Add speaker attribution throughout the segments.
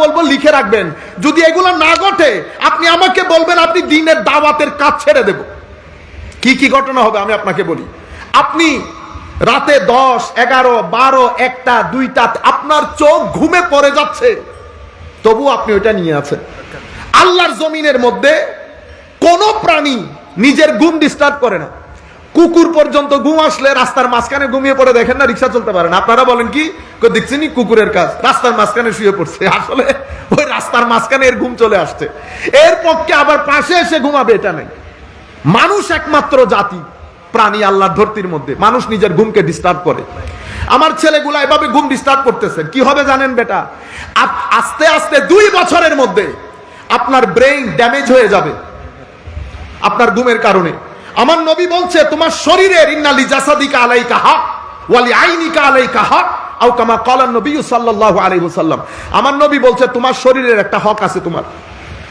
Speaker 1: বলব লিখে রাখবেন। যদি এগুলো না ঘটে, আপনি আমাকে বলবেন, আপনি দিনের দাওয়াতের কাজ ছেড়ে দেব। কি কি ঘটনা হবে আমি আপনাকে বলি। আপনি রাতে দশ, এগারো, বারো, একটা, দুইটা, আপনার চোখ ঘুমে পড়ে যাচ্ছে। তবু আপনি ওইটা নিয়ে আছেন। আল্লাহর জমিনের মধ্যে কোন প্রাণী নিজের ঘুম ডিস্টার্ব করে না। কুকুর পর্যন্ত ঘুম আসলে রাস্তার মাঝখানে ঘুমিয়ে পড়ে দেখেন না, রিক্সা চলতে পারে না। আপনারা বলেন কি? দেখছেন কুকুরের কাজ। রাস্তার মাঝখানে শুয়ে পড়ছে। আসলে ওই রাস্তার মাঝখানে এর ঘুম চলে আসছে। এর পক্ষে আবার পাশে এসে ঘুমাবে, এটা নেই। মানুষ একমাত্র জাতি, প্রাণী আল্লাহর ধরতির মধ্যে। মানুষ নিজের ঘুমকে ডিস্টার্ব করে। আমার ছেলেগুলা এভাবে ঘুম ডিস্টার্ব করতেছে। কি হবে জানেন বেটা? আস্তে আস্তে দুই বছরের মধ্যে আপনার ব্রেইন ড্যামেজ হয়ে যাবে। আপনার ঘুমের কারণে। আমার নবী বলছে, তোমার শরীরের ইন্নালি জাসাদিকা আলাইকা হক ওয়ালি আইনিকা আলাইকা হক, আও কামা কলান নবী সাল্লাল্লাহু আলাইহি ওয়াসাল্লাম। আমার নবী বলছে, তোমার শরীরের একটা হক আছে তোমার।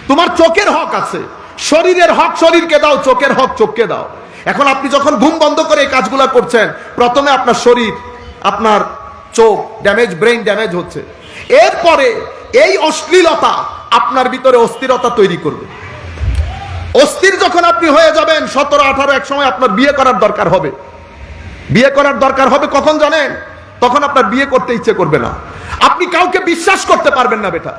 Speaker 1: তোমার চোখের হক আছে। শরীরের হক শরীরকে দাও, চোখের হক চোখকে দাও। এখন আপনি যখন ঘুম বন্ধ করে এই কাজগুলো করছেন, প্রথমে আপনার শরীর, আপনার চোখ ড্যামেজ, ব্রেইন ড্যামেজ হচ্ছে। এরপরে এই অশ্লীলতা আপনার ভিতরে অস্থিরতা তৈরি করবে। অস্থির যখন আপনি হয়ে যাবেন, সতেরো, আঠারো, এক সময় আপনার বিয়ে করার দরকার হবে। বিয়ে করার দরকার হবে কখন জানেন? তখন আপনার বিয়ে করতে ইচ্ছে করবে না। আপনি কাউকে বিশ্বাস করতে পারবেন না বেটা।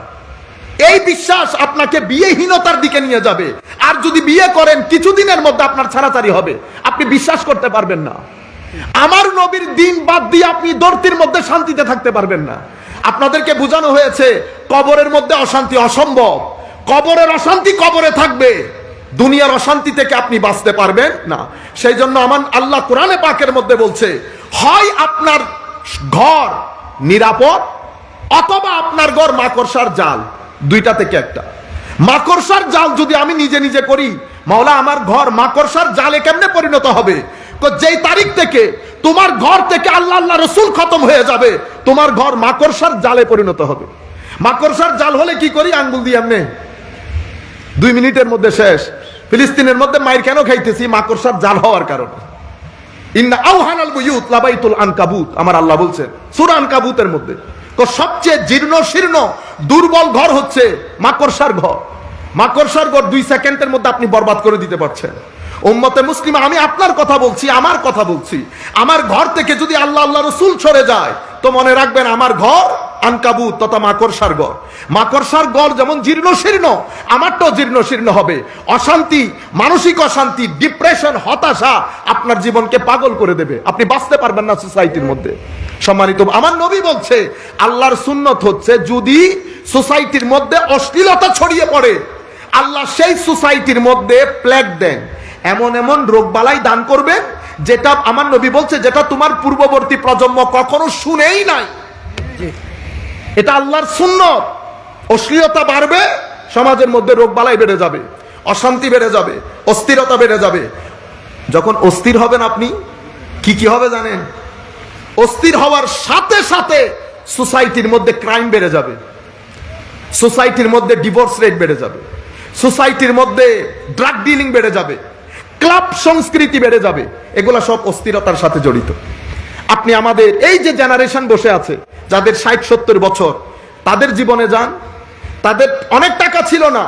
Speaker 1: এই বিশ্বাস আপনাকে বিয়েহীনতার দিকে নিয়ে যাবে। আর যদি বিয়ে করেন, কিছুদিনের মধ্যে আপনার ছাড়াছাড়ি হবে। আপনি বিশ্বাস করতে পারবেন না। আমার নবীর দিন বাদ দিয়ে আপনি দর্তির মধ্যে শান্তিতে থাকতে পারবেন না। আপনাদেরকে বোঝানো হয়েছে, কবরের মধ্যে অশান্তি অসম্ভব। কবরের অশান্তি কবরে থাকবে। দুনিয়ার অশান্তি থেকে আপনি বাঁচতে পারবেন না। সেই জন্য আমার আল্লাহ কোরআনে পাকের মধ্যে বলছে, হয় আপনার ঘর নিরাপদ অথবা আপনার ঘর মাকড়সার জাল। দুইটা থেকে একটা। মাকড়সার জাল যদি আমি নিজে নিজে করি, মাওলা, আমার ঘর মাকড়সার জালে কেমনে পরিণত হবে? যেই তারিখ থেকে তোমার ঘর থেকে আল্লাহ আল্লাহ রসুল খতম হয়ে যাবে, তোমার ঘর মাকড়সার জালে পরিণত হবে। মাকড়সার জাল হলে কি করি? আঙ্গুল দিয়ে এমনি দুই মিনিটের মধ্যে শেষ। ফিলিস্তিনের মধ্যে মায়ের কেন খাইতেছি? মাকড়সার জাল হওয়ার কারণে। ইন্না আউহানাল বুয়ুত লাবাইতুল আনকাবুত, আমার আল্লাহ বলছেন, সূরা আনকাবুতের মধ্যে। তো সবচেয়ে জীর্ণ শীর্ণ দুর্বল ঘর হচ্ছে মাকড়সার ঘর। মাকড়সার ঘর দুই সেকেন্ডের মধ্যে আপনি বরবাদ করে দিতে পারছেন। উম্মতে মুসলিম, আমি আপনার কথা বলছি, আমার কথা বলছি। আমার ঘর থেকে যদি আল্লাহ আল্লাহ রসুল সরে যায় তো মনে রাখবেন আমার ঘর আনকাবুত তথা মাকড়সার ঘর। মাকড়সার গড় যেমন জীর্ণ শীর্ণ আমারটাও জীর্ণ শীর্ণ হবে। অশান্তি, মানসিক অশান্তি, ডিপ্রেশন, হতাশা আপনার জীবনকে পাগল করে দেবে। আপনি বাঁচতে পারবেন না সোসাইটির মধ্যে। সম্মানিত, আমার নবী বলছে, আল্লাহর সুন্নত হচ্ছে যদি সোসাইটির মধ্যে অশ্লীলতা ছড়িয়ে পড়ে, আল্লাহ সেই সোসাইটির মধ্যে প্লেট দেন। এমন এমন রোগবালাই দান করবেন যেটা আমার নবী বলছে যেটা তোমার পূর্ববর্তী প্রজন্ম কখনো শুনেই নাই। এটা আল্লাহর শূন্য অশ্লীলতা বাড়বে সমাজের মধ্যে রোগ বালাই বেড়ে যাবে অশান্তি বেড়ে যাবে অস্থিরতা বেড়ে যাবে। যখন অস্থির হবেন আপনি কি কি হবে জানেন? অস্থির হওয়ার সাথে সাথে সোসাইটির মধ্যে ক্রাইম বেড়ে যাবে। সোসাইটির মধ্যে ডিভোর্স রেট বেড়ে যাবে। সোসাইটির মধ্যে ড্রাগ ডিলিং বেড়ে যাবে। ক্লাব সংস্কৃতি বেড়ে যাবে। এগুলা সব অস্থিরতার সাথে জড়িত। আপনি আমাদের এই যে জেনারেশন বসে আছে, যাদের ষাট, সত্তর বছর, তাদের জীবনে যান। তাদের অনেক টাকা ছিল না,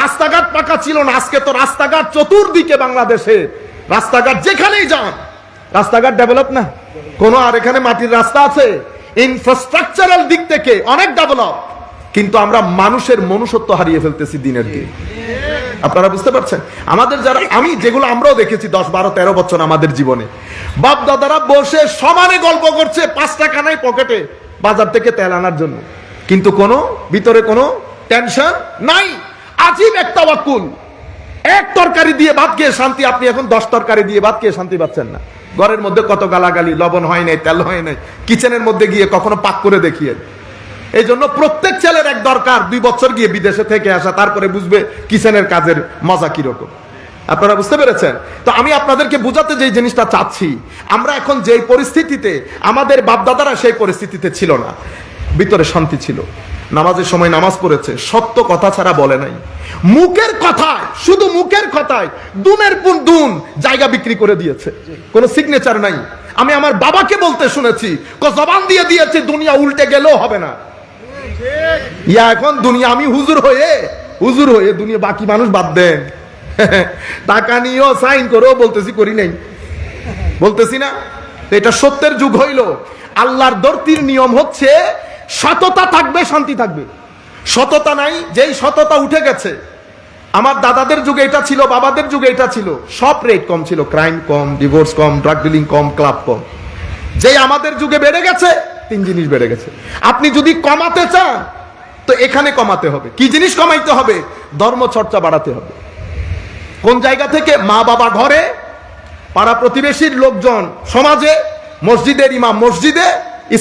Speaker 1: রাস্তাঘাট পাকা ছিল না। আজকে তো রাস্তাঘাট চতুর্দিকে বাংলাদেশে। রাস্তাঘাট যেখানেই যান, রাস্তাঘাট ডেভেলপ না। কোনো আর এখানে মাটির রাস্তা আছে। ইনফ্রাস্ট্রাকচারাল দিক থেকে অনেক ডেভেলপ কিন্তু আমরা মানুষের মনুষ্যত্ব হারিয়ে ফেলতেছি দিনের দিন। আপনারা বুঝতে পারছেন? আমাদের যারা, আমি যেগুলো আমরাও দেখেছি দশ, বারো, তেরো বছর আমাদের জীবনে বাপ দাদারা বসে সমানে গল্প করছে পাঁচ টাকা নাই পকেটে বাজার থেকে তেল আনার জন্য। কিন্তু কোনো, ভিতরে কোনো টেনশন নাই। আজীব একটা ওয়াকুল এক তরকারি দিয়ে ভাত খেয়ে শান্তি, আপনি এখন দশ তরকারি দিয়ে ভাত খেয়ে শান্তি পাচ্ছেন না। ঘরের মধ্যে কত গালাগালি, লবণ হয় নাই, তেল হয় নাই, কিচেনের মধ্যে গিয়ে কখনো পাক করে দেখিয়ে এই জন্য প্রত্যেক ছেলের এক দরকার, দুই বছর গিয়ে বিদেশে থেকে আসা, তারপরে বুঝবে কিচেনের কাজের মজা কীরকম। আপনারা বুঝতে পেরেছেন? তো আমি আপনাদেরকে বুঝাতে যে জিনিসটা চাচ্ছি, আমরা এখন যেই পরিস্থিতিতে, আমাদের বাপদাদারা সেই পরিস্থিতিতে ছিল না। ভিতরে শান্তি ছিল। নামাজের সময় নামাজ পড়েছে, সত্য কথা ছাড়া বলে নাই। মুখের কথায়, শুধু মুখের কথায়, দুনের পুন দুন জায়গা বিক্রি করে দিয়েছে। কোনো সিগনেচার নাই। আমি আমার বাবাকে বলতে শুনেছি জবান দিয়ে দিয়েছে, দুনিয়া উল্টে গেলেও হবে না। ইয়া, এখন দুনিয়া আমি হুজুর হয়ে হুজুর হয়ে দুনিয়া বাকি মানুষ বাদ দেন। টাকা নিয়েও সাইন করেও বলতেছি করি নাই। বলতেছি না? এটা সত্যের যুগ হইল। আল্লাহর দর্তির নিয়ম হচ্ছে, সততা থাকবে, শান্তি থাকবে। সততা নাই, যেই সততা উঠে গেছে। আমার দাদাদের যুগে এটা ছিল, বাবাদের যুগে এটা ছিল। সব রেট কম ছিল। ক্রাইম কম ডিভোর্স কম ড্রাগ ডিলিং কম ক্লাব কম। যেই আমাদের যুগে বেড়ে গেছে তিন জিনিস বেড়ে গেছে। আপনি যদি কমাতে চান, তো এখানে কমাতে হবে। কি জিনিস কমাইতে হবে? ধর্ম চর্চা বাড়াতে হবে। কোন জায়গা থেকে? মা বাবা ঘরে, পাড়া প্রতিবেশীর লোকজন সমাজে, মসজিদের ইমাম মসজিদে,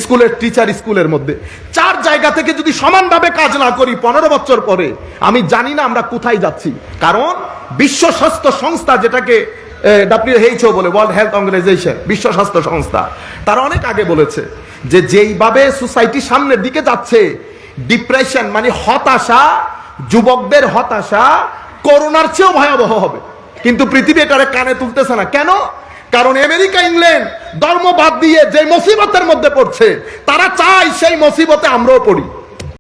Speaker 1: স্কুলের টিচার স্কুলের মধ্যে। চার জায়গা থেকে যদি সমানভাবে কাজ না করি পনেরো বছর পরে, আমি জানি না আমরা কোথায় যাচ্ছি। কারণ বিশ্ব স্বাস্থ্য সংস্থা যেটাকে ডাব্লিউএইচও বলে ওয়ার্ল্ড হেলথ অর্গানাইজেশন বিশ্ব স্বাস্থ্য সংস্থা। তারা অনেক আগে বলেছে যে যেইভাবে সোসাইটি সামনের দিকে যাচ্ছে, ডিপ্রেশন মানে হতাশা, যুবকদের হতাশা, করোনার চেয়েও ভয়াবহ হবে। কিন্তু পৃথিবী এটারে কানে তুলতেছে না। কেন? কারণ আমেরিকা, ইংল্যান্ড ধর্ম বাদ দিয়ে যে মুসিবতের মধ্যে পড়ছে, তারা চায় সেই মুসিবতে আমরাও পড়ি।